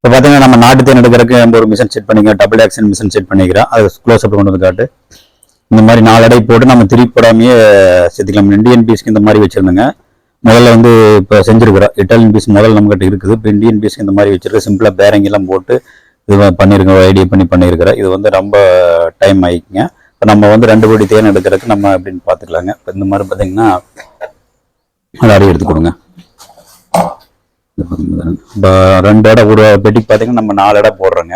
இப்போ பார்த்தீங்கன்னா நம்ம நாட்டு தேன் எடுக்கிறதுக்கு நம்ம ஒரு மிஷின் செட் பண்ணிக்கிறோம். டபுள் ஆக்ஷன் மிஷின் செட் பண்ணிக்கிறோம். அது க்ளோஸ் அப் கொண்டு வந்து காட்டு. இந்த மாதிரி நாலு அடை போட்டு நம்ம திருப்பி போடாமையே செத்துக்கலாம். இந்தியன் பீஸ்க்கு இந்த மாதிரி வச்சிருந்தோங்க. முதல்ல வந்து இப்போ செஞ்சிருக்கிறோம். இட்டாலியன் பீஸ் முதல்ல நம்மகிட்ட இருக்குது. இப்போ இந்தியன் பீஸ்க்கு இந்த மாதிரி வச்சிருக்க. சிம்பிளாக பேரங்கெல்லாம் எல்லாம் போட்டு இது பண்ணியிருக்கோம் ஐடியா பண்ணி பண்ணியிருக்கிறோம் இது வந்து ரொம்ப டைம் ஆகிக்குங்க இப்போ நம்ம வந்து ரெண்டு கோடி தேன் எடுக்கிறதுக்கு நம்ம அப்படின்னு பார்த்துக்கலாங்க. இப்போ இந்த மாதிரி பார்த்தீங்கன்னா அது அடி எடுத்து கொடுங்க. ரெண்டு இடம் ஒரு பெட்டிக்கு பார்த்தீங்கன்னா நம்ம நாலு இடம் போடுறோங்க.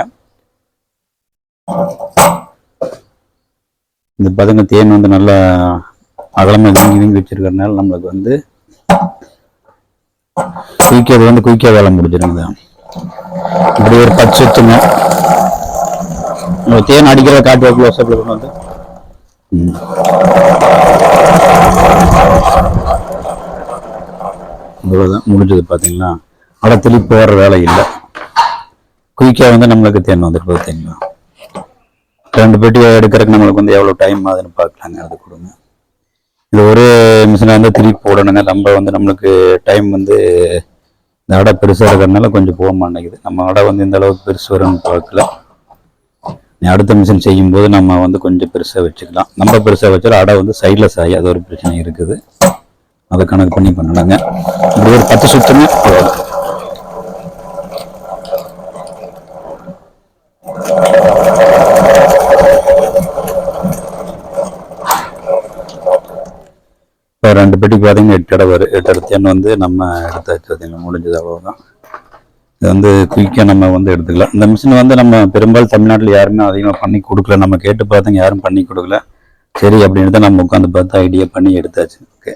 இந்த பதங்க தேன் வந்து நல்லா அகலமாக வீங்கி வீங்கி வச்சிருக்கறனால நம்மளுக்கு வந்து குயிக்காக வந்து குயிக்காக வேலை முடிஞ்சிருங்க. இப்படி ஒரு பச்சை வச்சுங்க நம்ம தேன் அடிக்கிற காட்டு க்ளோஸ் அப்ல கொண்டு வந்து. இவ்வளோதான் முடிஞ்சது பார்த்தீங்களா அடத்திலி போடுற வேலை இல்லை. குயிக்காக வந்து நம்மளுக்கு தேன் வந்துட்டு பார்த்தீங்களா ரெண்டு பெட்டி எடுக்கிறதுக்கு நம்மளுக்கு வந்து எவ்வளோ டைம் ஆகுதுன்னு பார்க்கலாங்க அது கொடுங்க இது ஒரு மிஷினாக வந்து திருப்பி போடணுங்க. நம்ம வந்து நம்மளுக்கு டைம் வந்து இந்த அடை பெருசாக இருக்கிறதுனால கொஞ்சம் போக மாட்டேங்குது. நம்ம அடை வந்து இந்த அளவுக்கு பெருசு வரும்னு பார்க்கல. நீ அடுத்த மிஷின் செய்யும்போது நம்ம வந்து கொஞ்சம் பெருசாக வச்சுக்கலாம். நம்ம பெருசாக வச்சாலும் அடை வந்து சைடில் சாய் அது ஒரு பிரச்சனை இருக்குது. அதை கணக்கு பண்ணி பண்ணலாங்க. இப்படி ஒரு பத்து சுத்தமே போதும் இப்போ ரெண்டு பெட்டிக்கு பார்த்தீங்கன்னா எட்டு இடம் வரும் எட்டு இடத்தேன் வந்து நம்ம எடுத்தாச்சு பார்த்தீங்களா முடிஞ்சது அவ்வளோதான் இது வந்து குயிக்காக நம்ம வந்து எடுத்துக்கலாம். இந்த மிஷின் வந்து நம்ம பெரும்பாலும் தமிழ்நாட்டில் யாருமே அதிகமாக பண்ணி கொடுக்கல. நம்ம கேட்டு பார்த்தோங்க யாரும் பண்ணி கொடுக்கல. சரி அப்படின்னு தான் நம்ம உட்காந்து பார்த்து ஐடியா பண்ணி எடுத்தாச்சு. ஓகே